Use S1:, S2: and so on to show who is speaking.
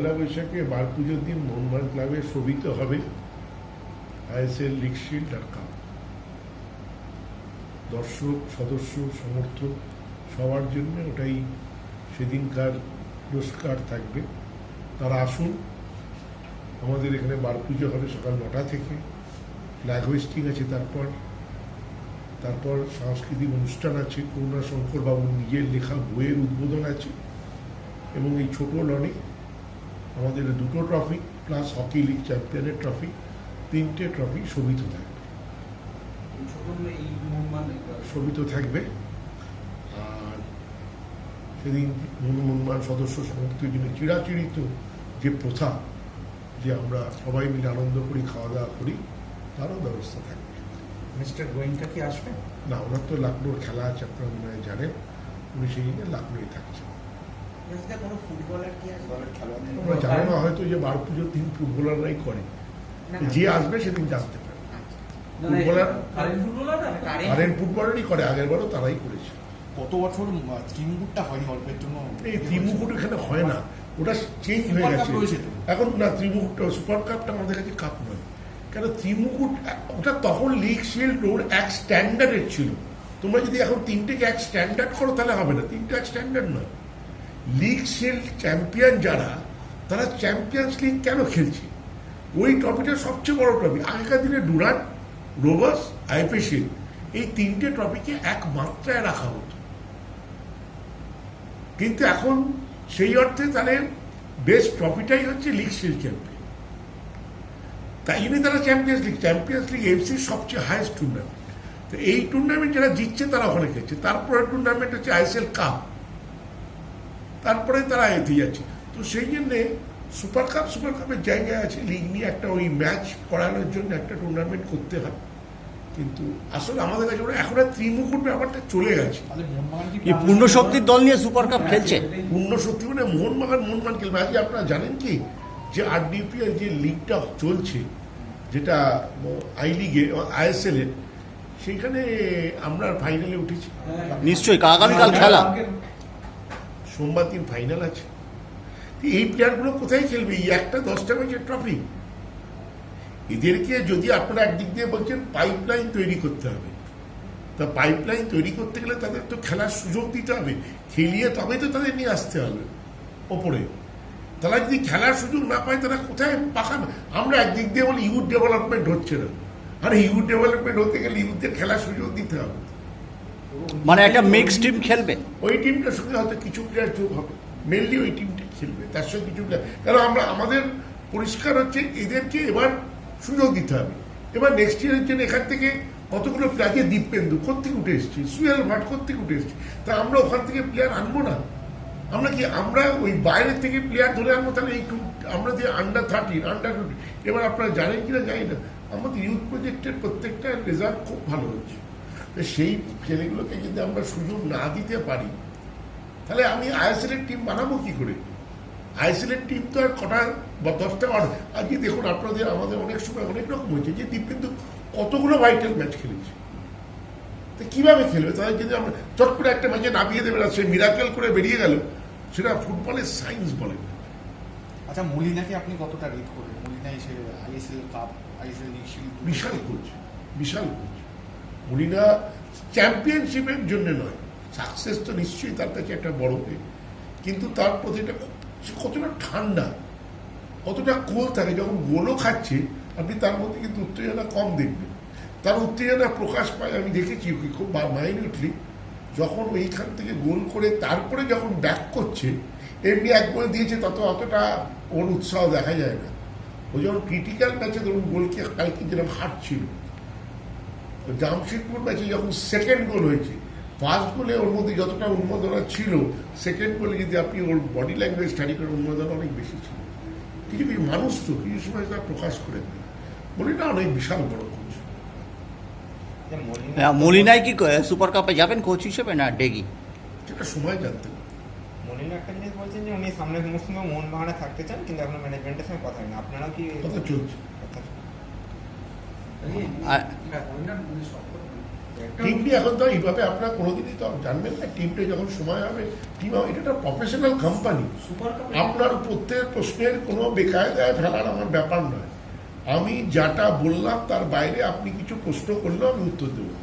S1: পয়লা বৈশাখে বার পুজোর দিন মোহনবাগান ক্লাবে শোভিত হবে আইএসএল লিগ শিল্ড দর্শক, সদস্য, সমর্থক, সবার জন্য ওটাই সেদিনকার পুরস্কার থাকবে। তারা আসুন, আমাদের এখানে বার পুজো হবে সকাল নটা থেকে। ফ্ল্যাগ হোয়েস্টিং আছে তারপর। তারপর সাংস্কৃতিক অনুষ্ঠান আছে, করুণা শঙ্কর বাবুর নিজের লেখা বইয়ের উদ্বোধন আছে এবং এই ছোট লনে আমাদের দুটো ট্রফি প্লাস হকি লিগ চ্যাম্পিয়নের ট্রফি তিনটে ট্রফি শোভিত থাকবে। শোভিত থাকবে। আর সেদিন মনমান সদস্য সমর্থকের জন্য চিরাচিরিত যে প্রথা যে আমরা সবাই মিলে আনন্দ করি খাওয়া দাওয়া করি তারও ব্যবস্থা থাকবে।
S2: মিস্টার গোয়েঙ্কা কি আসবেন
S1: না ওনার তো লখনৌর খেলা আছে আপনারা মনে হয় জানেন। উনি সেই জন্য লখনৌই থাকছেন। জানো না হয়তো যে বার পুজোর দিন ফুটবলাররাই করে। যে আসবে সেদিন জানতে পারে ফুটবলার
S2: কারেন্ট
S1: ফুটবলারই করে আগের বারও তারাই করেছে।
S3: কত বছর ত্রিমুকুটটা হয়নি অল্পের জন্য।
S1: এই ত্রিমুকুট এখানে হয় না। ওটা চেঞ্জ হয়ে গেছে। এখন না ত্রিমুকুটটা সুপার কাপটা আমাদের কাছে কাপ নয়। কেন ত্রিমুকুট ওটা তখন লিগ শিল্ড ওর এক স্ট্যান্ডার্ডের ছিল। তোমরা যদি এখন তিনটেকে এক স্ট্যান্ডার্ড করো তাহলে হবে না। তিনটে এক স্ট্যান্ডার্ড নয়। লিগ শিল্ড চ্যাম্পিয়ন যারা, তারা চ্যাম্পিয়ন্স লিগ কেন খেলছে? ওই ট্রফিটা সবচেয়ে বড় ট্রফি আগেকার দিনে ডুরান রোবাস আইপিএসএল এই তিনটে ট্রফিকে এক মাত্রায় রাখা হতো। কিন্তু এখন সেই অর্থে তাহলে বেস্ট ট্রফিটাই হচ্ছে লিগ শিল্ড চ্যাম্পিয়ন তাই জন্যই তারা চ্যাম্পিয়ন্স লিগ চ্যাম্পিয়ন্স লিগ এফসির সবচেয়ে হায়েস্ট টুর্নামেন্ট তো এই টুর্নামেন্ট যারা জিতছে তারা ওখানে খেলছে। তারপরে টুর্নামেন্ট হচ্ছে আইসিএল কাপ তারপরে তারা এতে যাচ্ছে। তো সেই জন্যে সুপার কাপ সুপার কাপের জায়গায় আছে। লিগ নিয়ে একটা ওই ম্যাচ করানোর জন্য একটা টুর্নামেন্ট করতে হয়। কিন্তু আসলে আমাদের কাছে ওরা এখন আর ত্রিমুকুট ব্যাপারটা চলে গেছে।
S4: এই পূর্ণ শক্তির দল নিয়ে সুপার কাপ খেলছে।
S1: পূর্ণ সত্যি মানে মোহনবাগান মোহনবাগান খেলবে। আজকে আপনারা জানেন কি যে আরডিপিএল যে লিগটা চলছে যেটা আই লিগে আইএসএল এর সেখানে আমরা ফাইনালে উঠেছি।
S4: নিশ্চয়ই আগামীকাল খেলা।
S1: সোমবার দিন ফাইনাল আছে। এই প্লেয়ারগুলো কোথায় খেলবে? এই একটা দশটা ম্যাচের ট্রফি এদেরকে যদি আপনারা একদিক দিয়ে বলছেন পাইপলাইন তৈরি করতে হবে। তা পাইপলাইন তৈরি করতে গেলে তাদের তো খেলার সুযোগ দিতে হবে। খেলিয়ে তবে তো তাদের নিয়ে আসতে হবে ওপরে। তারা যদি খেলার সুযোগ না পায়, তারা কোথায় পাকাবে আমরা একদিক দিয়ে বলি ইউথ ডেভেলপমেন্ট হচ্ছে না। আর ইউথ ডেভেলপমেন্ট হতে গেলে ইউথদের খেলার সুযোগ দিতে হবে।
S4: মানে একটা মিক্স টিম খেলবে।
S1: ওই টিমটার সঙ্গে হয়তো কিছু প্লেয়ার যোগ হবে। মেনলি ওই টিমটা খেলবে, তার সঙ্গে কিছু প্লেয়ার কারণ আমরা, আমাদের পরিষ্কার হচ্ছে এদেরকে এবার সুযোগ দিতে হবে। এবার নেক্সট ইয়ারের জন্য এখান থেকে কতগুলো প্লেয়ারকে দীপেন্দু কোথেকে উঠে এসছে? সুয়েল ভাট কোথেকে উঠে এসছে? তা আমরা ওখান থেকে প্লেয়ার আনব না। আমরা কি, আমরা ওই বাইরের থেকে প্লেয়ার ধরে আনব? তাহলে এই আমরা যে আন্ডার থার্টিন আন্ডার এবার আপনারা জানেন কিনা জানি না। আমাদের ইউথ প্রজেক্টের প্রত্যেকটা রেজাল্ট খুব ভালো হচ্ছে। সেই ছেলেগুলোকে যদি আমরা সুযোগ না দিতে পারি তাহলে আমি আইএসএল এর টিম বানাবো কি করে? আইএসএল এর টিম তো আর কটা বা দশটা আজকে দেখুন আপনাদের আমাদের অনেক সময় অনেক রকম হয়েছে যে দীপবিন্দু কতগুলো ভাইটাল ম্যাচ খেলেছে। তো কীভাবে খেলবে? তাদের যদি আমরা চট করে একটা ম্যাচে নামিয়ে দেবে না সে মিরাকেল করে বেরিয়ে গেল সেটা ফুটবলের সায়েন্স বলে। না।
S3: আচ্ছা মলিনাকে আপনি কতটা রেট করবেন মলিনা এসে আইএসএল কাপ আইএসএল
S1: বিশাল কোচ বিশাল কোচ মলিনা চ্যাম্পিয়নশিপের জন্য নয়। সাকসেস তো নিশ্চয়ই তার কাছে একটা বড় পে কিন্তু তার প্রতি একটা কতটা ঠান্ডা, কতটা কোল থাকে, যখন গোলও খাচ্ছে, আপনি তার মধ্যে কিন্তু উত্তেজনা কম দেখবেন। তার উত্তেজনা প্রকাশ পায়, আমি দেখেছি ওকে খুব মাইনিউটলি যখন ওইখান থেকে গোল করে তারপরে যখন ব্যাক করছে, এমনি এক গোল দিয়েছে, তত অতটা ওর উৎসাহ দেখা যায় না। ও যখন ক্রিটিক্যাল ম্যাচে ধরুন গোলকে কালকে যেরকম হারছিল তো জামশেদপুর ম্যাচে যখন সেকেন্ড গোল হয়েছে ফার্স্ট গোলে ওর মধ্যে যতটা উন্মাদনা ছিল সেকেন্ড গোলে যদি আপনি ওর বডি ল্যাঙ্গুয়েজ স্টাডি করেন উন্মাদনা অনেক বেশি ছিল। কিছু কিছু মানুষ তো কিছু সময় তা প্রকাশ করে দেয়। বলি না অনেক বিশাল বড় কোচ
S4: হ্যাঁ, মলিনাই কি সুপার কাপে যাবেন কোচ হিসেবে না ডেগি
S1: সেটা সময় জানতে
S5: মলিনা একটা জিনিস বলছেন যে উনি সামনের মৌসুমে মোহনবাগানে থাকতে চান কিন্তু এখনও ম্যানেজমেন্টের সঙ্গে কথা হয়নি। আপনারাও কি
S1: কথা চলছে। টিমটি এখন তো এইভাবে আপনারা কোনোদিনই তো জানবেন না। টিমটা যখন সময় হবে টিম এটা একটা প্রফেশনাল কোম্পানি আপনার প্রত্যেক প্রশ্নের কোনো বেকায়দায় ফেলার আমার ব্যাপার নয়। আমি যাটা বললাম তার বাইরে আপনি কিছু প্রশ্ন করলেও আমি উত্তর দেবো।